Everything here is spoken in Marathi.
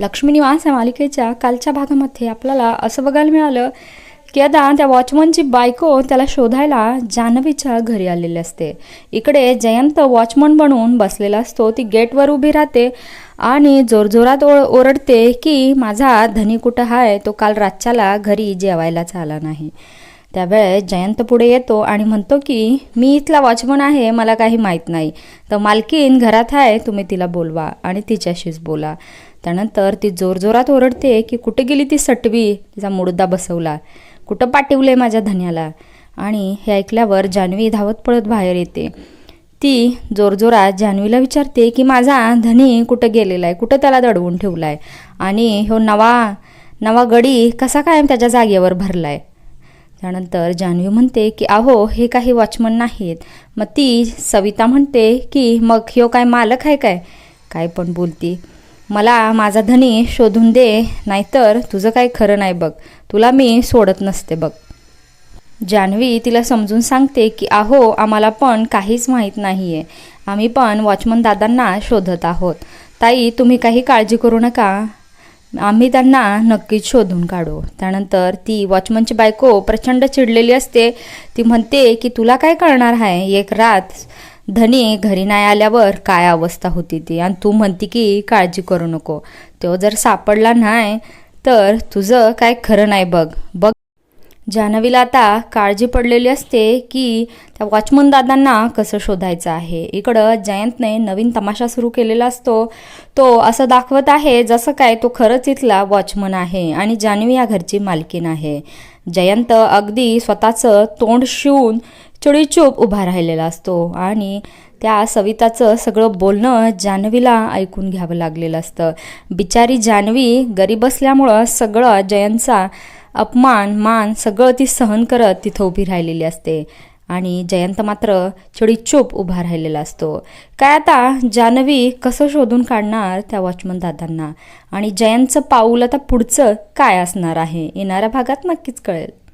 लक्ष्मी निवास या मालिकेच्या कालच्या भागामध्ये आपल्याला असं बघायला मिळालं की आता त्या वॉचमनची बायको त्याला शोधायला जान्हवीच्या घरी आलेली असते. इकडे जयंत वॉचमन बनून बसलेला असतो. ती गेटवर उभी राहते आणि जोरजोरात ओ ओरडते की माझा धनी कुठं आहे तो काल रातच्याला घरी जेवायलाच आला नाही. त्यावेळेस जयंत पुढे येतो आणि म्हणतो की मी इथला वॉचमन आहे मला काही माहीत नाही. तर मालकीन घरात आहे तुम्ही तिला बोलवा आणि तिच्याशीच बोला. त्यानंतर ती जोरजोरात ओरडते की कुठे गेली ती सटवी? तिचा मुडदा बसवला. कुठं पाठवलं आहे माझ्या धन्याला? आणि हे ऐकल्यावर जान्हवी धावत पळत बाहेर येते. ती जोरजोरात जान्हवीला विचारते की माझा धनी कुठं गेलेला आहे कुठं त्याला दडवून ठेवला आहे आणि ह्यो नवा नवा गडी कसा कायम त्याच्या जागेवर भरला आहे त्यानंतर जान्हवी म्हणते की अहो हे काही वॉचमन नाहीत मग ती सविता म्हणते की मग ह्यो काय मालक आहे काय? काय पण बोलती. मला माझा धनी शोधून दे नाहीतर तुझं काही खरं नाही बघ. तुला मी सोडत नसते बघ. जान्हवी तिला समजून सांगते की अहो आम्हाला पण काहीच माहीत नाही आहे आम्ही पण वॉचमन दादांना शोधत आहोत. ताई तुम्ही काही काळजी करू नका. आम्ही त्यांना नक्कीच शोधून काढू. त्यानंतर ती वॉचमनची बायको प्रचंड चिडलेली असते. ती म्हणते की तुला काय कळणार आहे? एक रात धनी घरी नाही आल्यावर काय अवस्था होती ती? आणि तू म्हणती की काळजी करू नको. तो जर सापडला नाही तर तुझं काय खरं नाही बघ. बघ. जान्हवीला आता काळजी पडलेली असते की त्या वॉचमन दादांना कसं शोधायचं आहे? इकडं जयंतने नवीन तमाशा सुरू केलेला असतो. तो असं दाखवत आहे जसं काय तो खरंच इथला वॉचमन आहे आणि जान्हवी या घरची मालकीन आहे. जयंत अगदी स्वतःचं तोंड शिवून चोडीचूप उभा राहिलेला असतो. आणि त्या सविताचं सगळं बोलणं जान्हवीला ऐकून घ्यावं लागलेलं असतं. बिचारी जान्हवी गरीब असल्यामुळं सगळं जयंतचा अपमान मान सगळं ती सहन करत तिथं उभी राहिलेली असते. आणि जयंत मात्र चुप उभा राहिलेला असतो. काय आता जान्हवी कसं शोधून काढणार त्या वॉचमन दादांना? आणि जयंतचं पाऊल आता पुढचं काय असणार आहे? येणाऱ्या भागात नक्कीच कळेल.